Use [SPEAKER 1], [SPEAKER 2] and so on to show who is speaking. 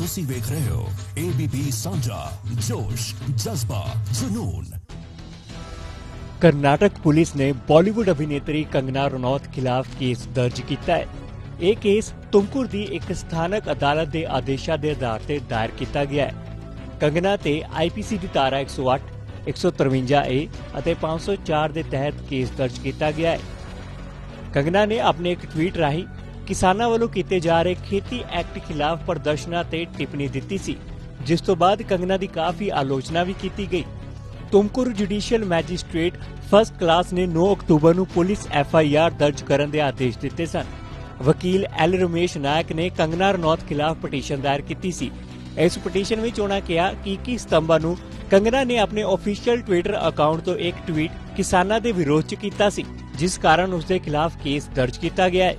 [SPEAKER 1] ਤੁਸੀਂ ਵੇਖ ਰਹੇ ਹੋ ABP ਸਾਂਝਾ, ਜੋਸ਼, ਜਜ਼ਬਾ, ਜਨੂਨ।
[SPEAKER 2] ਕਰਨਾਟਕ ਪੁਲਿਸ ਨੇ ਬਾਲੀਵੁੱਡ ਅਭਿਨੇਤਰੀ ਕੰਗਨਾ ਰਣੌਤ ਖਿਲਾਫ ਕੇਸ ਦਰਜ ਕੀਤਾ ਹੈ। ਇਹ ਕੇਸ ਤੁਮਕੁਰ ਦੀ ਇੱਕ ਸਥਾਨਕ ਅਦਾਲਤ ਦੇ ਆਦੇਸ਼ਾਂ ਦੇ ਆਧਾਰ ਤੇ ਦਾਇਰ ਕੀਤਾ ਗਿਆ ਹੈ। ਕੰਗਨਾ ਤੇ ਆਈਪੀਸੀ ਦੀ ਧਾਰਾ 108 153 ਏ ਅਤੇ 504 ਦੇ ਤਹਿਤ ਕੇਸ ਦਰਜ ਕੀਤਾ ਗਿਆ ਹੈ। ਕੰਗਨਾ ਨੇ ਆਪਣੇ ਇੱਕ ਟਵੀਟ ਰਾਹੀਂ ਕਿਸਾਨਾਂ ਵੱਲੋਂ ਕੀਤੇ ਜਾ ਰਹੇ ਖੇਤੀ ਐਕਟ ਖਿਲਾਫ ਪ੍ਰਦਰਸ਼ਨਾਂ ਤੇ ਟਿੱਪਣੀ ਦਿੱਤੀ ਸੀ, ਜਿਸ ਤੋਂ ਬਾਅਦ ਕੰਗਨਾ ਦੀ ਕਾਫੀ ਆਲੋਚਨਾ ਵੀ ਕੀਤੀ ਗਈ। Tumkur judicial magistrate first class ਨੇ 9 ਅਕਤੂਬਰ ਨੂੰ ਪੁਲਿਸ ਐਫ ਆਈ ਆਰ ਦਰਜ ਕਰਨ ਦੇ ਆਦੇਸ਼ ਦਿੱਤੇ ਸਨ। ਵਕੀਲ ਐਲ ਰਮੇਸ਼ ਨਾਇਕ ਨੇ ਕੰਗਨਾ ਰਣੌਤ ਖਿਲਾਫ ਪਟੀਸ਼ਨ ਦਾਇਰ ਕੀਤੀ ਸੀ। ਇਸ ਪਟੀਸ਼ਨ ਵਿੱਚ ਉਹਨਾਂ ਕਿਹਾ ਕਿ 21 ਸਤੰਬਰ ਨੂੰ ਕੰਗਨਾ ਨੇ ਆਪਣੇ ਅਫੀਸ਼ੀਅਲ ਟਵਿੱਟਰ ਅਕਾਊਂਟ ਤੋਂ ਇੱਕ ਟਵੀਟ ਕਿਸਾਨਾਂ ਦੇ ਵਿਰੋਧ 'ਚ ਕੀਤਾ ਸੀ, ਜਿਸ ਕਾਰਨ ਉਸ ਦੇ ਖਿਲਾਫ ਕੇਸ ਦਰਜ ਕੀਤਾ ਗਿਆ ਹੈ।